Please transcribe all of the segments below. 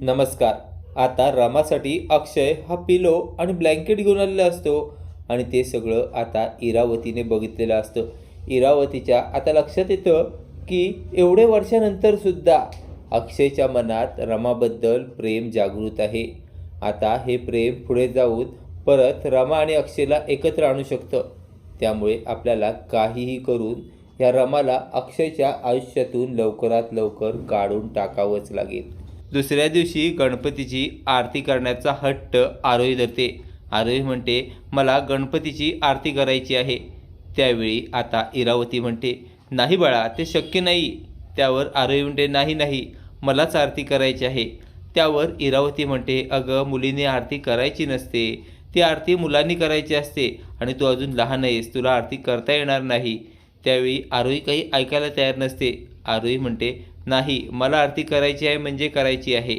नमस्कार. आता रामासाठी अक्षय हा पिलो आणि ब्लँकेट घेऊन आलेला असतो आणि ते सगळं आता इरावतीने बघितलेलं असतं. इरावतीच्या आता लक्षात येतं की एवढे वर्षानंतरसुद्धा अक्षयच्या मनात रमाबद्दल प्रेम जागृत आहे. आता हे प्रेम पुढे जाऊन परत रमा आणि अक्षयला एकत्र आणू शकतं. त्यामुळे आपल्याला काहीही करून या रमाला अक्षयच्या आयुष्यातून लवकरात लवकर काढून टाकावंच लागेल. दुसऱ्या दिवशी गणपतीची आरती करण्याचा हट्ट आरोही धरते. आरोही म्हणते मला गणपतीची आरती करायची आहे. त्यावेळी आता इरावती म्हणते नाही बाळा ते शक्य नाही. त्यावर आरोही म्हणते नाही नाही मलाच आरती करायची आहे. त्यावर इरावती म्हणते अगं मुलीने आरती करायची नसते. ती आरती मुलांनी करायची असते आणि तू अजून लहान आहेस तुला आरती करता येणार नाही. त्यावेळी आरोही काही ऐकायला तयार नसते. आरोही म्हणते नाही मला आरती करायची आहे म्हणजे करायची आहे.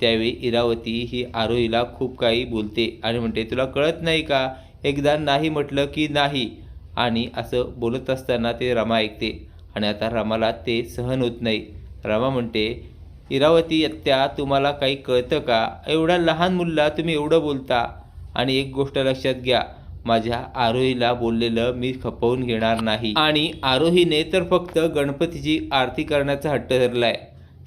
त्यावेळी इरावती ही आरोहीला खूप काही बोलते आणि म्हणते तुला कळत नाही का? एकदा नाही म्हटलं की नाही? आणि असं बोलत असताना ते रमा ऐकते आणि आता रमाला ते सहन होत नाही. रमा म्हणते इरावती त्या तुम्हाला काही कळतं का? एवढ्या लहान मुलगा तुम्ही एवढं बोलता. आणि एक गोष्ट लक्षात घ्या माझ्या आरोहीला बोललेलं मी खपवून घेणार नाही. आणि आरोहीने तर फक्त गणपतीची आरती करण्याचा हट्ट धरलाय.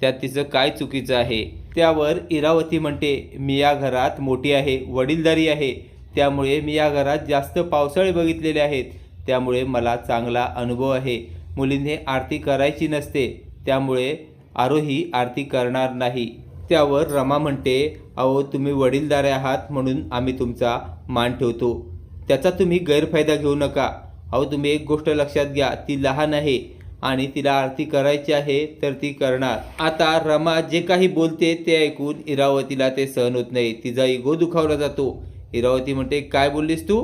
त्यात तिचं काय चुकीचं आहे? त्यावर इरावती म्हणते मी या घरात मोठी आहे वडीलधारी आहे. त्यामुळे मी या घरात जास्त पावसाळे बघितलेले आहेत. त्यामुळे मला चांगला अनुभव आहे. मुलींनी आरती करायची नसते. त्यामुळे आरोही आरती करणार नाही. त्यावर रमा म्हणते अहो तुम्ही वडीलदारे आहात म्हणून आम्ही तुमचा मान ठेवतो. त्याचा तुम्ही गैरफायदा घेऊ नका. अहो तुम्ही एक गोष्ट लक्षात घ्या ती लहान आहे आणि तिला आरती करायची आहे तर ती करणार. आता रमा जे काही बोलते ते ऐकून इरावतीला ते सहन होत नाही. तिचा इगो दुखावला जातो. इरावती म्हणते काय बोललीस तू?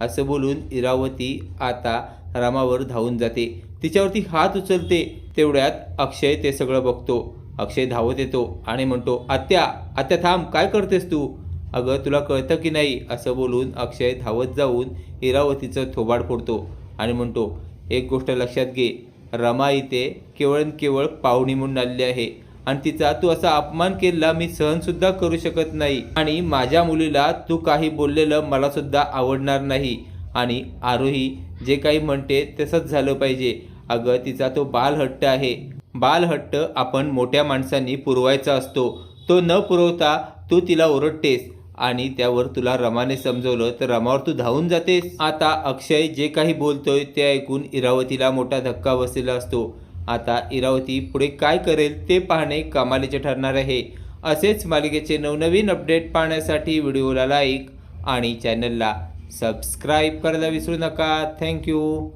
असं बोलून इरावती आता रामावर धावून जाते. तिच्यावरती हात उचलते. तेवढ्यात अक्षय ते सगळं बघतो. अक्षय धावत येतो आणि म्हणतो आत्या आत्या थांब काय करतेस तू? अगं तुला कळतं की नाही? असं बोलून अक्षय धावत जाऊन इरावतीचं थोबाड फोडतो आणि म्हणतो एक गोष्ट लक्षात घे. रमा इथे केवळ केवळ पाहुणी म्हणून आलेली आहे आणि तिचा तू असा अपमान केला मी सहनसुद्धा करू शकत नाही. आणि माझ्या मुलीला तू काही बोललेलं मला सुद्धा आवडणार नाही. आणि आरोही जे काही म्हणते तसंच झालं पाहिजे. अगं तिचा तो बालहट्ट आहे. बालहट्ट आपण मोठ्या माणसांनी पुरवायचा असतो. तो न पुरवता तू तिला ओरडतेस. आणि त्यावर तुला रमाने समजवलं तर रमावर तू धावून जातेस. आता अक्षय जे काही बोलतोय ते ऐकून इरावतीला मोठा धक्का बसलेला असतो. आता इरावती पुढे काय करेल ते पाहणे कमालीचे ठरणार आहे. असेच मालिकेचे नवनवीन अपडेट पाहण्यासाठी व्हिडिओला लाईक आणि चॅनलला सबस्क्राईब करायला विसरू नका. थँक्यू